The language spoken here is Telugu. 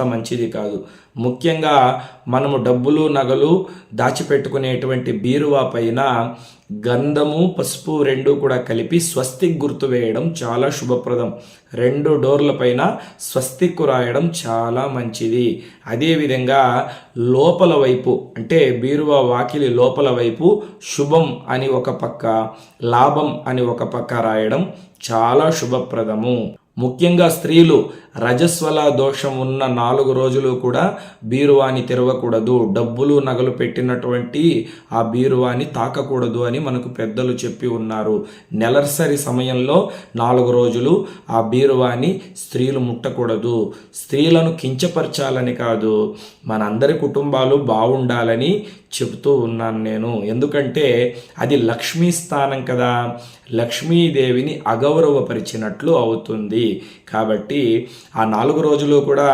అంత మంచిది కాదు. ముఖ్యంగా మనము డబ్బులు నగలు దాచిపెట్టుకునేటువంటి బీరువా పైన గంధము పసుపు రెండు కూడా కలిపి స్వస్తిక్ గుర్తు వేయడం చాలా శుభప్రదం. రెండు డోర్ల పైన స్వస్తిక్ రాయడం చాలా మంచిది. అదేవిధంగా లోపల వైపు అంటే బీరువా వాకిలి లోపల వైపు శుభం అని ఒక పక్క లాభం అని ఒక పక్క రాయడం చాలా శుభప్రదము. ముఖ్యంగా స్త్రీలు రజస్వల దోషం ఉన్న నాలుగు రోజులు కూడా బీరువాని తెరవకూడదు. డబ్బులు నగలు పెట్టినటువంటి ఆ బీరువాని తాకకూడదు అని మనకు పెద్దలు చెప్పి ఉన్నారు. నెలసరి సమయంలో నాలుగు రోజులు ఆ బీరువాని స్త్రీలు ముట్టకూడదు. స్త్రీలను కించపరచాలని కాదు. మనందరి కుటుంబాలు బాగుండాలని చెబుతూ ఉన్నాను నేను. ఎందుకంటే అది లక్ష్మీ స్థానం కదా. లక్ష్మీదేవిని అగౌరవపరిచినట్లు అవుతుంది. కాబట్టి ఆ నాలుగు రోజులు కూడా